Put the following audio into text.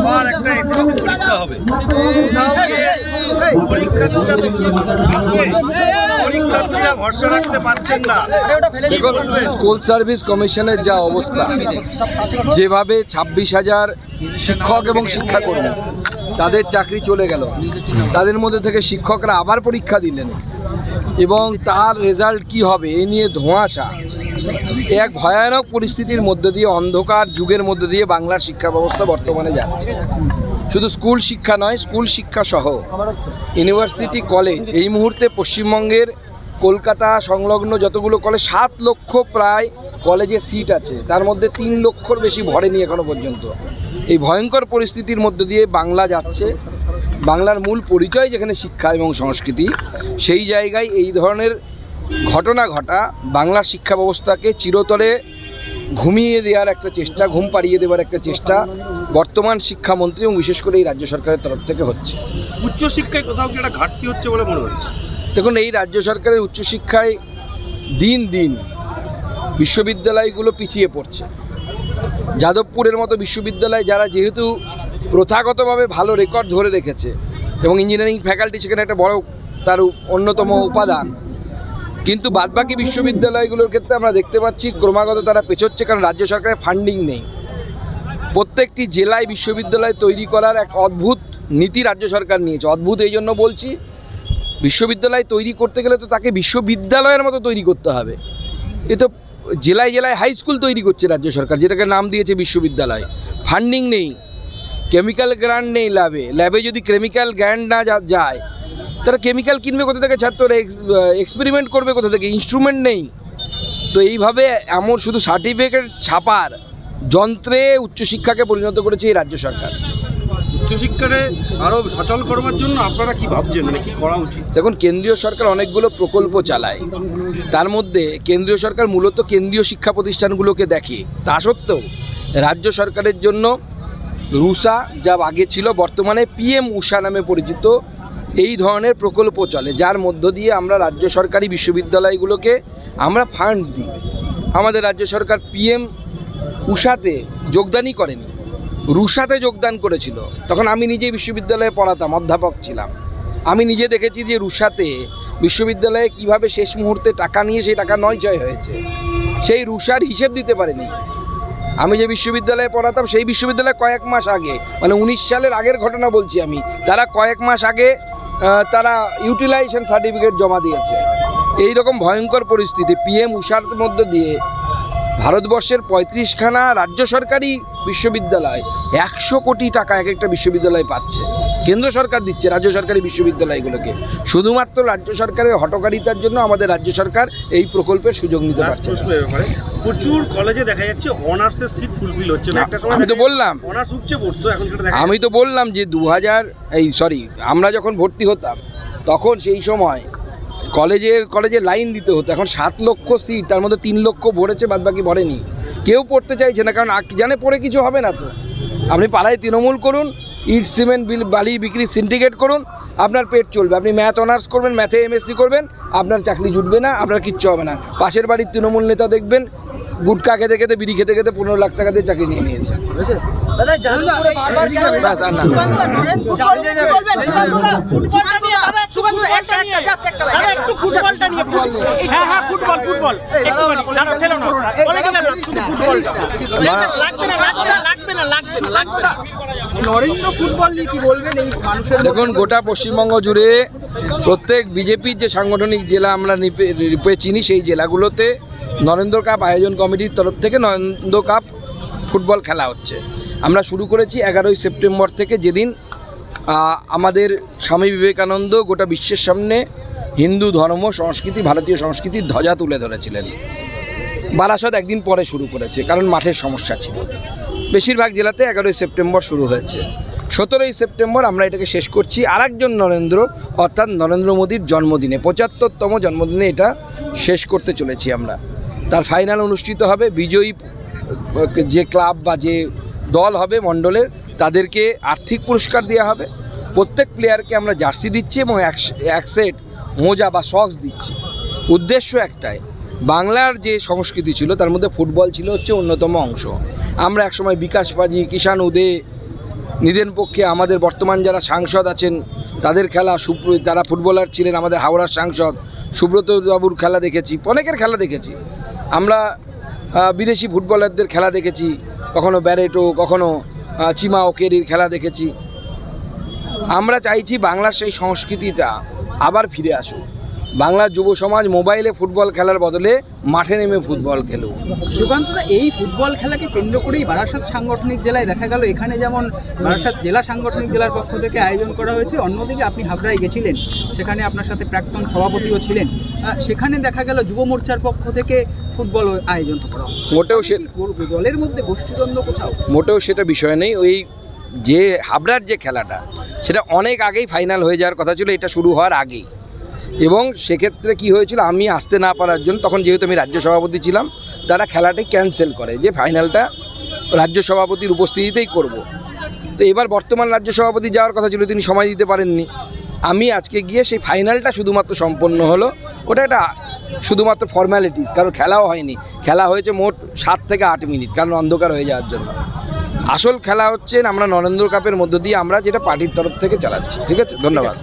আবার একটা এসএসসি পরীক্ষা হবে। স্কুল সার্ভিস কমিশনের যা অবস্থা, যেভাবে ছাব্বিশ হাজার শিক্ষক এবং শিক্ষাকর্মী তাদের চাকরি চলে গেল, তাদের মধ্যে থেকে শিক্ষকরা আবার পরীক্ষা দিলেন এবং তার রেজাল্ট কি হবে এ নিয়ে ধোঁয়াশা। এক ভয়ানক পরিস্থিতির মধ্যে দিয়ে, অন্ধকার যুগের মধ্যে দিয়ে বাংলার শিক্ষা ব্যবস্থা বর্তমানে যাচ্ছে। শুধু স্কুল শিক্ষা নয়, স্কুল শিক্ষা সহ ইউনিভার্সিটি, কলেজ, এই মুহূর্তে পশ্চিমবঙ্গের কলকাতা সংলগ্ন যতগুলো কলেজ, সাত লক্ষ প্রায় কলেজে সিট আছে। তার মধ্যে তিন লক্ষর বেশি ভরেনি এখনও পর্যন্ত। এই ভয়ঙ্কর পরিস্থিতির মধ্যে দিয়ে বাংলা যাচ্ছে। বাংলার মূল পরিচয় যেখানে শিক্ষা এবং সংস্কৃতি, সেই জায়গায় এই ধরনের ঘটনা ঘটা বাংলার শিক্ষা ব্যবস্থাকে চিরতরে ঘুমিয়ে দেওয়ার একটা চেষ্টা ঘুম পাড়িয়ে দেওয়ার একটা চেষ্টা বর্তমান শিক্ষামন্ত্রী এবং বিশেষ করে এই রাজ্য সরকারের তরফ থেকে হচ্ছে। উচ্চশিক্ষায় কোথাও কি একটা ঘাটতি হচ্ছে বলে মনে হচ্ছে? দেখুন এই রাজ্য সরকারের উচ্চশিক্ষায় দিন দিন বিশ্ববিদ্যালয়গুলো পিছিয়ে পড়ছে। যাদবপুরের মতো বিশ্ববিদ্যালয় যারা যেহেতু প্রথাগতভাবে ভালো রেকর্ড ধরে রেখেছে এবং ইঞ্জিনিয়ারিং ফ্যাকাল্টি সেখানে একটা বড় তার অন্যতম উপাদান কিন্তু বাদবাকি বিশ্ববিদ্যালয়গুলোর ক্ষেত্রে আমরা দেখতে পাচ্ছি ক্রমাগত তারা পেছোচ্ছে কারণ রাজ্য সরকারের ফান্ডিং নেই। প্রত্যেকটি জেলায় বিশ্ববিদ্যালয় তৈরি করার এক অদ্ভুত নীতি রাজ্য সরকার নিয়েছে। অদ্ভুত এই জন্য বলছি, বিশ্ববিদ্যালয় তৈরি করতে গেলে তো তাকে বিশ্ববিদ্যালয়ের মতো তৈরি করতে হবে। এ তো জেলায় জেলায় হাই স্কুল তৈরি করছে রাজ্য সরকার, যেটাকে নাম দিয়েছে বিশ্ববিদ্যালয়। ফান্ডিং নেই কেমিক্যাল গ্র্যান্ড নেই ল্যাবে ল্যাবে যদি কেমিক্যাল গ্র্যান্ড না যায় তারা কেমিক্যাল কিনবে কোথা থেকে? ছাত্ররা এক্সপেরিমেন্ট করবে কোথা থেকে? ইনস্ট্রুমেন্ট নেই। তো এইভাবে এমন শুধু সার্টিফিকেট ছাপার যন্ত্রে উচ্চশিক্ষাকে পরিণত করেছে এই রাজ্য সরকার। উচ্চশিক্ষারে আরও সচল করবার জন্য আপনারা কি ভাবছেন? মানে কি করা উচিত? দেখুন কেন্দ্রীয় সরকার অনেকগুলো প্রকল্প চালায়। তার মধ্যে কেন্দ্রীয় সরকার মূলত কেন্দ্রীয় শিক্ষা প্রতিষ্ঠানগুলোকে দেখে। তা সত্ত্বেও রাজ্য সরকারের জন্য রুষা যা আগে ছিল বর্তমানে পিএম উষা নামে পরিচিত এই ধরনের প্রকল্প চলে, যার মধ্য দিয়ে আমরা রাজ্য সরকারি বিশ্ববিদ্যালয়গুলোকে আমরা ফান্ড দিই। আমাদের রাজ্য সরকার পিএম উষাতে যোগদানই করেনি। রুষাতে যোগদান করেছিল। তখন আমি নিজেই বিশ্ববিদ্যালয়ে পড়াতাম, অধ্যাপক ছিলাম। আমি নিজে দেখেছি যে রুষাতে বিশ্ববিদ্যালয়ে কীভাবে শেষ মুহূর্তে টাকা নিয়ে সেই টাকা নয় জয় হয়েছে। সেই রুষার হিসেব দিতে পারেনি। আমি যে বিশ্ববিদ্যালয়ে পড়াতাম, সেই বিশ্ববিদ্যালয়ে কয়েক মাস আগে মানে উনিশ সালের আগের ঘটনা বলছি আমি, তারা কয়েক মাস আগে তারা ইউটিলাইজেশন সার্টিফিকেট জমা দিয়েছে। এই রকম ভয়ঙ্কর পরিস্থিতি পিএম উষার মধ্য দিয়ে ভারতবর্ষের পঁয়ত্রিশখানা রাজ্য সরকারি বিশ্ববিদ্যালয় একশো কোটি টাকা এক একটা বিশ্ববিদ্যালয় পাচ্ছে। কেন্দ্র সরকার দিচ্ছে রাজ্য সরকারি বিশ্ববিদ্যালয়গুলোকে। শুধুমাত্র রাজ্য সরকারের হটকারিতার জন্য আমাদের রাজ্য সরকার এই প্রকল্পের সুযোগ নিতে পারছে প্রচুর কলেজে দেখা যাচ্ছে অনার্সের সিট ফুলফিল হচ্ছে। না আমি তো বললাম। অনার্স উপচে পড়তো এখন আমি তো বললাম যে দু হাজার এই সরি আমরা যখন ভর্তি হতাম তখন সেই সময় কলেজে কলেজে লাইন দিতে হতো এখন সাত লক্ষ সিট তার মধ্যে তিন লক্ষ ভরেছে বাদ বাকি ভরেনি কেউ পড়তে চাইছে না কারণ আক- জানে পড়ে কিছু হবে না তো আপনি পাড়ায় তৃণমূল করুন ইট সিমেন্ট বিল বালি বিক্রি সিন্ডিকেট করুন আপনার পেট চলবে আপনি ম্যাথ অনার্স করবেন ম্যাথে এমএসসি করবেন আপনার চাকরি জুটবে না আপনার কিচ্ছু হবে না পাশের বাড়ির তৃণমূল নেতা দেখবেন গুটকা খেতে খেতে বিড়ি খেতে খেতে পনেরো লাখ টাকা দিয়ে চাকরি নিয়ে নিয়েছে ব্যাস, আর না। একটু ফুটবলটা নিয়ে হ্যাঁ হ্যাঁ ফুটবল ফুটবল। একটুখানি দাঁড়াও না বলে দিবে না। শুধু ফুটবলটা লাগবে না লাগবে না লাগবে না লাগবে না নরেন্দ্র ফুটবল নিয়ে কি বলবেন এই মানুষের দেখুন গোটা পশ্চিমবঙ্গ জুড়ে প্রত্যেক বিজেপির যে সাংগঠনিক জেলা আমরা নিপে- রূপে চিনি সেই জেলাগুলোতে নরেন্দ্র কাপ আয়োজন কমিটির তরফ থেকে নরেন্দ্র কাপ ফুটবল খেলা হচ্ছে। আমরা শুরু করেছি এগারোই সেপ্টেম্বর থেকে যেদিন আমাদের স্বামী বিবেকানন্দ গোটা বিশ্বের সামনে হিন্দু ধর্ম, সংস্কৃতি, ভারতীয় সংস্কৃতির ধ্বজা তুলে ধরেছিলেন। বারাসত একদিন পরে শুরু করেছে, কারণ মাঠের সমস্যা ছিল। বেশিরভাগ জেলাতে এগারোই সেপ্টেম্বর শুরু হয়েছে। সতেরোই সেপ্টেম্বর আমরা এটাকে শেষ করছি। আরেকজন নরেন্দ্র, অর্থাৎ নরেন্দ্র মোদীর জন্মদিনে, পঁচাত্তরতম জন্মদিনে এটা শেষ করতে চলেছি আমরা। তার ফাইনাল অনুষ্ঠিত হবে বিজয়ী যে ক্লাব বা যে দল হবে মণ্ডলের, তাদেরকে আর্থিক পুরস্কার দেওয়া হবে। প্রত্যেক প্লেয়ারকে আমরা জার্সি দিচ্ছি এবং এক সেট মোজা বা সক্স দিচ্ছি। উদ্দেশ্য একটাই। বাংলার যে সংস্কৃতি ছিল, তার মধ্যে ফুটবল ছিল হচ্ছে অন্যতম অংশ। আমরা একসময় বিকাশ পাজি, কিষাণ উদে, নিদেন পক্ষে আমাদের বর্তমান যারা সাংসদ আছেন, তাদের খেলা সুপ্র, যারা ফুটবলার ছিলেন, আমাদের হাওড়ার সাংসদ সুব্রত বাবুর খেলা দেখেছি, অনেকের খেলা দেখেছি। আমরা বিদেশি ফুটবলারদের খেলা দেখেছি, কখনো ব্যারেটো, কখনো চিমা ওকেরির খেলা দেখেছি। আমরা চাইছি বাংলার সেই সংস্কৃতিটা আবার ফিরে আসুক। বাংলার যুব সমাজ মোবাইলে ফুটবল খেলার বদলে মাঠে নেমে ফুটবল খেলুক। সুকান্তদা এই ফুটবল খেলাকে কেন্দ্র করেই বারাসাত সাংগঠনিক জেলায় দেখা গেল। এখানে যেমন বারাসাত জেলা সাংগঠনিক জেলার পক্ষ থেকে আয়োজন করা হয়েছে অন্যদিকে আপনি হাবড়ায় গেছিলেন। সেখানে আপনার সাথে প্রাক্তন সভাপতিও ছিলেন। সেখানে দেখা গেল যুব মোর্চার পক্ষ থেকে ফুটবল আয়োজন করা মোটেও সে দলের মধ্যে গোষ্ঠীদ্বন্দ্ব কোথাও? মোটেও সেটা বিষয় নেই। ওই যে হাবড়ার যে খেলাটা, সেটা অনেক আগেই ফাইনাল হয়ে যাওয়ার কথা ছিল, এটা শুরু হওয়ার আগেই। এবং সেক্ষেত্রে কি হয়েছিল, আমি আসতে না পারার জন্য, তখন যেহেতু আমি রাজ্য সভাপতি ছিলাম, তারা খেলাটি ক্যান্সেল করে, যে ফাইনালটা রাজ্য সভাপতির উপস্থিতিতেই করব। তো এবার বর্তমান রাজ্য সভাপতি যাওয়ার কথা ছিল, তিনি সময় দিতে পারেননি। আমি আজকে গিয়ে সেই ফাইনালটা শুধুমাত্র সম্পন্ন হলো, ওটা একটা শুধুমাত্র ফর্ম্যালিটিস কারণ খেলাও হয়নি। খেলা হয়েছে মোট সাত থেকে আট মিনিট, কারণ অন্ধকার হয়ে যাওয়ার জন্য। আসল খেলা হচ্ছে আমরা নরেন্দ্র কাপের মধ্য দিয়ে আমরা যেটা পার্টির তরফ থেকে চালাচ্ছি। ঠিক আছে? ধন্যবাদ।